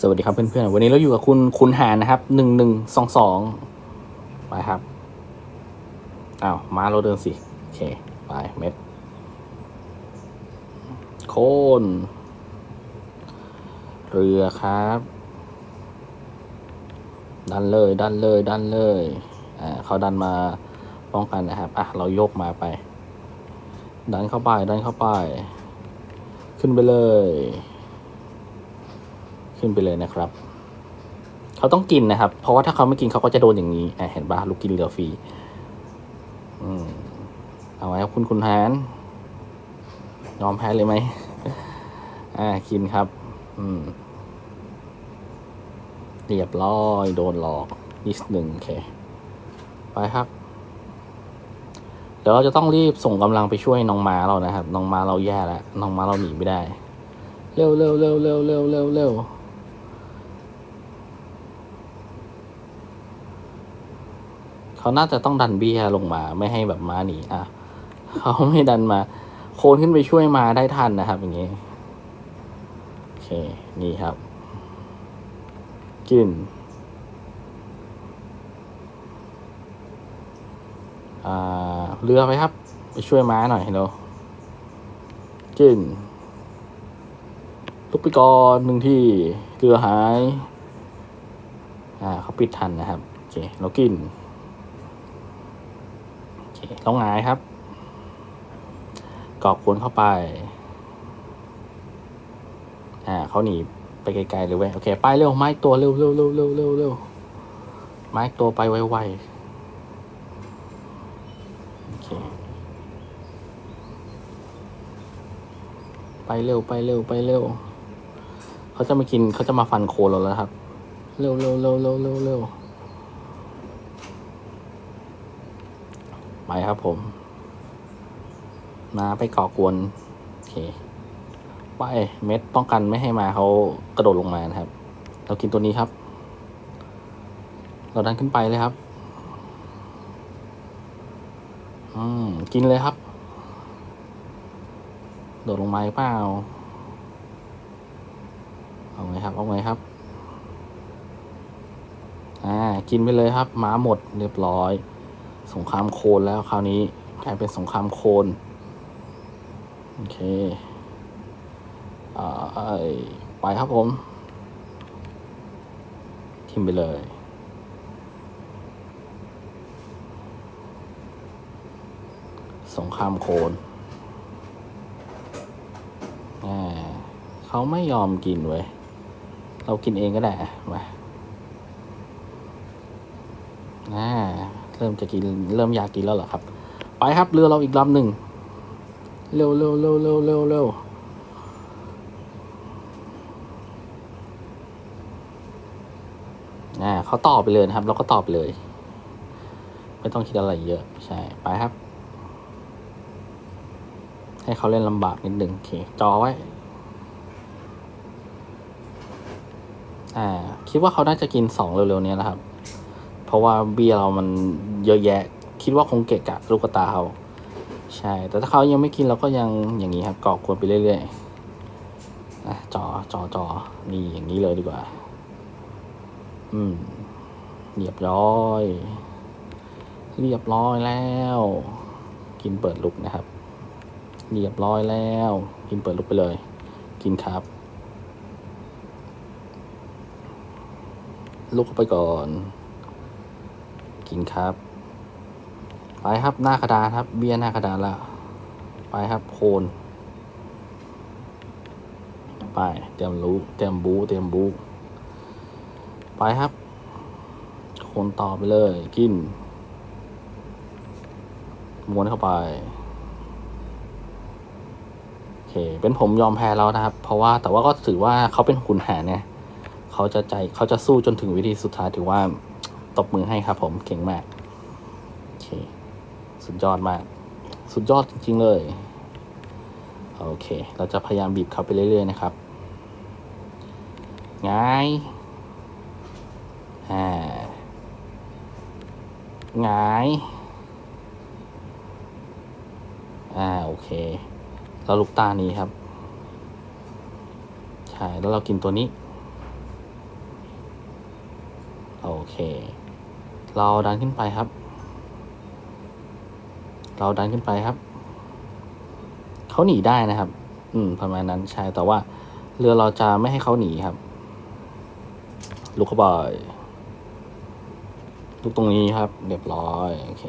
สวัสดีครับเพื่อนๆ วันนี้เราอยู่กับคุณคุณหานนะครับหนึ่งหนึ่งสองสองไปครับอ้าวมาเราเดินสิโอเคไปเม็ดโคนเรือครับ ดันเลยดันเลยดันเลยอ่าเขาดันมาป้องกันนะครับอะเราโยกมาไป ดันเข้าไปดันเข้าไป ขึ้นไปเลย ขึ้นไปเลยนะครับ เขาต้องกินนะครับ เพราะว่าถ้าเขาไม่กินเขาก็จะโดนอย่างนี้อะเห็นปะลูกกินเรือฟรีอเอาไว้ครับคุณคุณฮานยอมแพ้เลยไหมอ่ากินครับ อืมเรียบร้อยโดนหลอกนิดหนึ่งโอเค ไปครับ เดี๋ยวเราจะต้องรีบส่งกำลังไปช่วยน้องม้าเรานะครับ น้องม้าเราแย่แล้วน้องม้าเราหนีไม่ได้ เร็วเร็วเร็วเร็วเร็วเร็วเร็ว เขาน่าจะต้องดันเบียลงมาไม่ให้แบบม้าหนีอะเขาไม่ดันมา โคนขึ้นไปช่วยมาได้ทันนะครับ อย่างนี้โอเคนี่ครับกินเรือไปครับ ไปช่วยม้าหน่อยเร็วกินลุกไปก่อนหนึ่งที่เกือหาย อ่าเขาปิดทันนะครับ โอเค เรากิน โอเคเราหงายครับกรอกวนเข้าไป อ่าเขาหนีไปไกลๆเลยเว้ยโอเค ไปเร็วไม้ตัวเร็วเร็วเร็วเร็วเร็วเร็วไม้ตัวไปไวๆโอเคไปเร็วไปเร็วไปเร็วเขาจะมากินเขาจะมาฟันโคนเราแล้วครับ เร็วเร็วเร็วเร็วเร็วเร็ว ไปครับผม มาไปก่อกวนโอเคไปเม็ดป้องกันไม่ให้มาเขากระโดดลงมานะครับ เรากินตัวนี้ครับ เราดันขึ้นไปเลยครับ อืมกินเลยครับ โดดลงมาอีกเปล่าเอาไงครับ เอาไงครับ อ่า กินไปเลยครับม้าหมดเรียบร้อย สงครามโคลนแล้วคราวนี้กลายเป็นสงครามโคลนโอเคอ่าไปครับผม ทิมไปเลย สงครามโคลนอ่าเขาไม่ยอมกินเว้ย เรากินเองก็ได้มาอ่า เริ่มจะกินเริ่มอยากกินแล้วเหรอครับ ไปครับเรือเราอีกลำหนึ่งเร็วเร็วเร็วเร็วเร็วเร็วอ่าเขาต่อไปเลยนะครับ เราก็ตอไปเลย ไม่ต้องคิดอะไรเยอะ ใช่ ไปครับ ให้เขาเล่นลำบากนิดหนึ่งโอเค จอไว้ อ่า คิดว่าเขาน่าจะกินสองเร็วๆนี้นะครับ เพราะว่าเบียเรามันเยอะแยะ คิดว่าคงเกะกะลูกตาเขาใช่ แต่ถ้าเขายังไม่กินเราก็ยังอย่างนี้ครับกอกวนไปเรื่อยๆอะจอจอจอนี่อย่างนี้เลยดีกว่า อืมเรียบร้อย เรียบร้อยแล้ว กินเปิดลุกนะครับ เรียบร้อยแล้ว กินเปิดลุกไปเลย กินครับลุกเข้าไปก่อน กินครับ ไปครับหน้ากระดานครับ เบี้ยหน้ากระดานแล้วไปครับโคนไปเตรียมรู้เตรียมบูเตรียมบูไปครับ โคนต่อไปเลย กินม้วนเข้าไปโอเค เป็นผมยอมแพ้แล้วนะครับ เพราะว่าแต่ว่าก็ถือว่าเขาเป็นขุนหาเนี่ยเขาจะใจเขาจะสู้จนถึงวิธีสุดท้ายถือว่า ตบมือให้ครับผมเก่งมากโอเคสุดยอดมาก สุดยอดจริง ๆ เลย โอเค เราจะพยายามบีบเขาไปเรื่อย ๆ นะครับง่ายอ่าง่ายอ่าโอเคเราลูกตานี้ครับใช่แล้วเรากินตัวนี้ โอเค เราดันขึ้นไปครับ เราดันขึ้นไปครับ เขาหนีได้นะครับ อืม ประมาณนั้นใช่ แต่ว่า เรือเราจะไม่ให้เขาหนีครับ ลูกเขาบอยลูกตรงนี้ครับ เรียบร้อย โอเค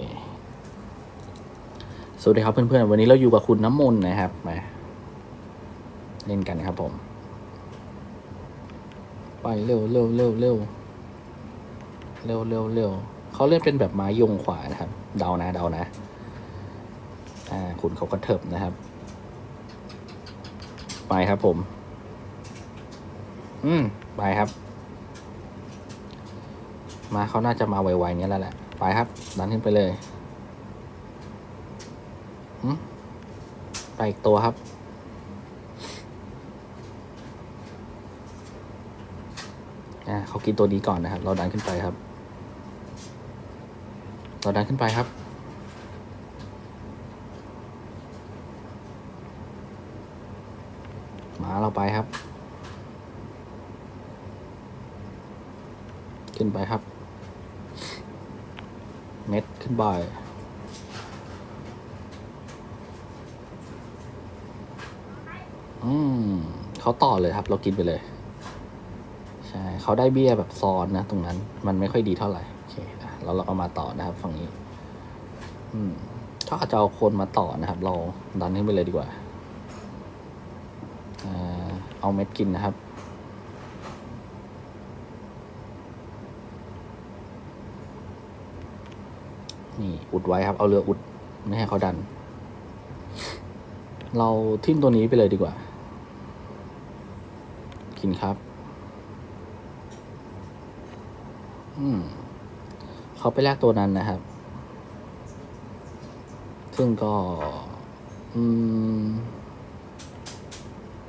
สวัสดีครับเพื่อนๆ วันนี้เราอยู่กับคุณน้ำมนต์นะครับ มา เล่นกันครับผม ไปเร็วเร็วเร็วเร็ว เร็วเร็วเร็วเขาเล่นเป็นแบบไม้ยงขวานะครับ เดานะเดานะ อ่าคุณเขากระเถิบนะครับ ไปครับผม อืมไปครับ มาเขาน่าจะมาไวๆเนี้ยแล้วแหละ ไปครับ ดันขึ้นไปเลยอืมไปอีกตัวครับ อ่าเขากินตัวนี้ก่อนนะครับ เราดันขึ้นไปครับ เราดันขึ้นไปครับ มาเราไปครับ ขึ้นไปครับ เม็ดขึ้นไปอืมเขาต่อเลยครับ เรากินไปเลย เขาได้เบี้ยแบบซ้อนนะ ตรงนั้น มันไม่ค่อยดีเท่าไหร่โอเคแล้วเราก็มาต่อนะครับ ฝั่งนี้ อืมถ้าจะเอาคนมาต่อนะครับ เราดันขึ้นไปเลยดีกว่าอ่าเอาเม็ดกินนะครับนี่อุดไว้ครับ เอาเรืออุด ไม่ให้เขาดัน เราทิ่มตัวนี้ไปเลยดีกว่า กินครับ อืม เขาไปแลกตัวนั้นนะครับ ซึ่งก็ อืม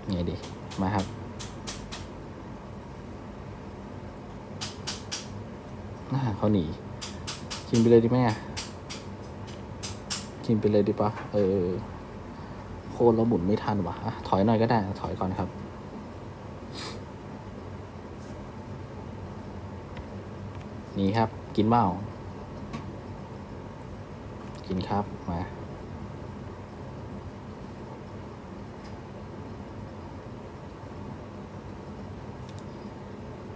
ไงดี มาครับ น่าเขาหนีกินไปเลยดีไหมอะกินไปเลยดีปะเออ โคนเราหมุนไม่ทันวะอะถอยหน่อยก็ได้ ถอยก่อนครับ นี่ครับ กินเมากินครับ มา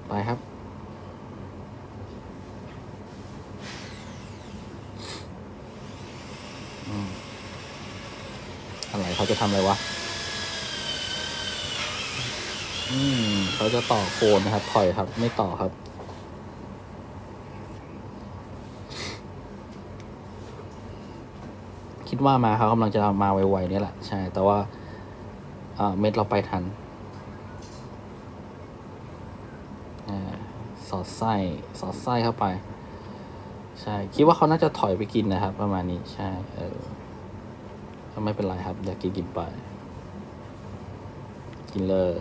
ไปครับอืมอะไรเขาจะทำอะไรวะ อืม เขาจะต่อโคนนะครับถอยครับ ไม่ต่อครับ คิดว่ามาเขากำลังจะมาไวๆนี่แหละ ใช่ แต่ว่าอ่าเม็ดเราไปทันสอดไส้สอดไส้เข้าไป ใช่ คิดว่าเขาน่าจะถอยไปกินนะครับ ประมาณนี้ใช่ เออไม่เป็นไรครับอยากกินกินไป กินเลย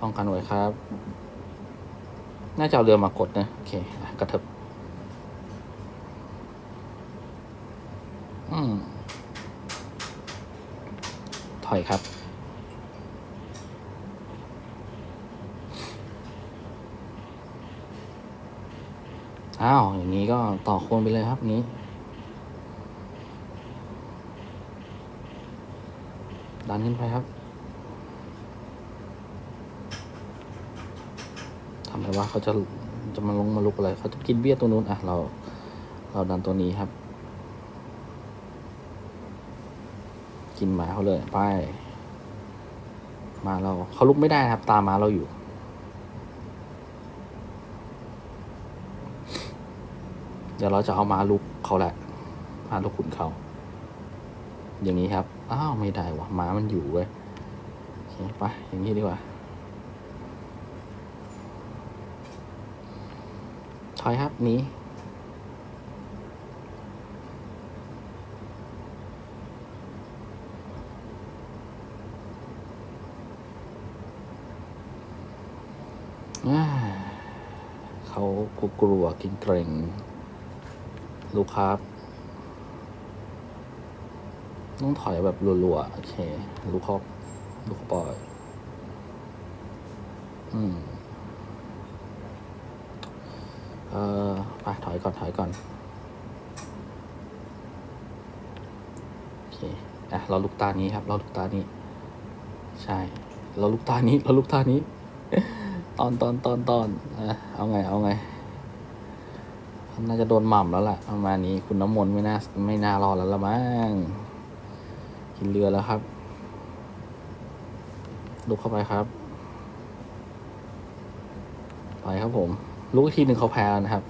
ป้องกันไว้ครับ น่าจะเอาเรือมากดนะ โอเค กระเถิบ อืม ถอยครับ อ้าว อย่างนี้ก็ต่อโคนไปเลยครับนี้ ดันขึ้นไปครับทำไมว่าเขาจะจะมาลงมาลุกอะไร เขาจะกินเบี้ยตัวนู้น อะ เรา เราดันตัวนี้ครับ กินหมาเขาเลยไป มาเราเขาลุกไม่ได้ครับ ตามมาเราอยู่เดี๋ยวเราจะเอามาลุกเขาแหละมาลุกขุนเขา อย่างนี้ครับ อ้าวไม่ได้วะม้ามันอยู่เว้ยโอเคไปอย่างนี้ดีกว่า ถอยครับหนี้ เขากลัวๆกินเกรงลูกครับ ต้องถอยแบบรัวๆ โอเค ลูกคอกลูกปล่อย อืม เออไปถอยก่อน ถอยก่อน โอเค อะ เราลูกตานี้ครับ เราลูกตานี้ ใช่ เราลูกตานี้ เราลูกตานี้ ตอนตอนตอนตอนเอาไง เอาไง น่าจะโดนหม่ำแล้วล่ะประมาณนี้คุณน้ำมนต์ไม่น่าไม่น่ารอแล้วละมั้งกินเรือแล้วครับ ลุกเข้าไปครับ ไปครับผม ลุกอีกทีหนึ่งเขาแพ้แล้วนะครับ